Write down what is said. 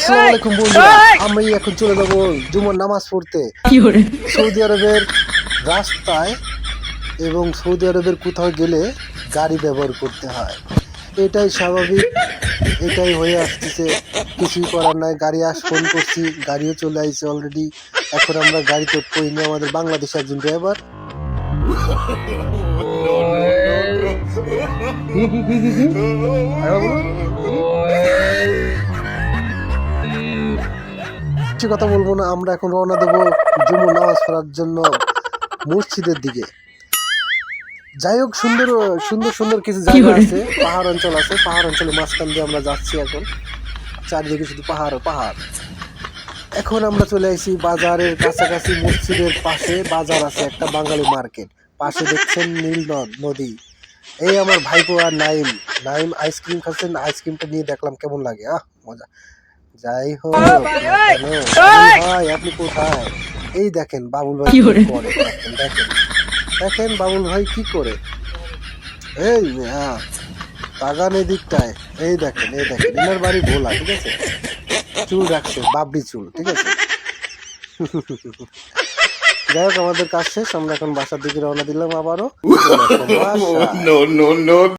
আসসালামু আলাইকুম বন্ধুরা। আমি এখন চলে যাব জুমার নামাজ পড়তে। সৌদি আরবের রাস্তায় এবং সৌদি আরবের কোথাও গেলে গাড়ি ব্যবহার করতে হয়। এটাই স্বাভাবিক এটাই হয়ে আসতেছে। কিছুই করার নাই গাড়ি আস ফোন করছি গাড়িও চলে আসছে অলরেডি এখন আমরা গাড়িতে করিনি আমাদের বাংলাদেশের একজন ড্রাইভার কিছু কথা বলব না আমরা এখন রওনা দেবো জুমুর নামাজ পড়ার জন্য মসজিদের দিকে। যাই হোক সুন্দর সুন্দর সুন্দর কিছু জায়গা আছে পাহাড় অঞ্চল আছে পাহাড় অঞ্চলে মাঝখান দিয়ে আমরা যাচ্ছি এখন। চারিদিকে শুধু পাহাড় পাহাড়। এখন আমরা চলে আসি বাজারের কাছাকাছি মসজিদের পাশে বাজার আছে একটা বাঙালি মার্কেট। পাশে দেখছেন নীল নদ নদী। এই আমার ভাইপো আর নাইম। নাইম আইসক্রিম খাচ্ছেন আইসক্রিমটা নিয়ে দেখলাম কেমন লাগে আহ মজা। যাই হোক ভাই আপনি কোথায়? এই দেখেন বাবুল ভাই কি করে? দেখেন দেখেন। দেখেন বাবুল ভাই কি করে? এই হ্যাঁ বাগান এদিকটায়। এই দেখেন এই দেখেন এনার বাড়ি ভোলা ঠিক আছে? চুল রাখছে বাবরি চুল ঠিক আছে? যাই হোক আমাদের কাজ শেষ আমরা এখন বাসার দিকে রওনা দিলাম আবারও।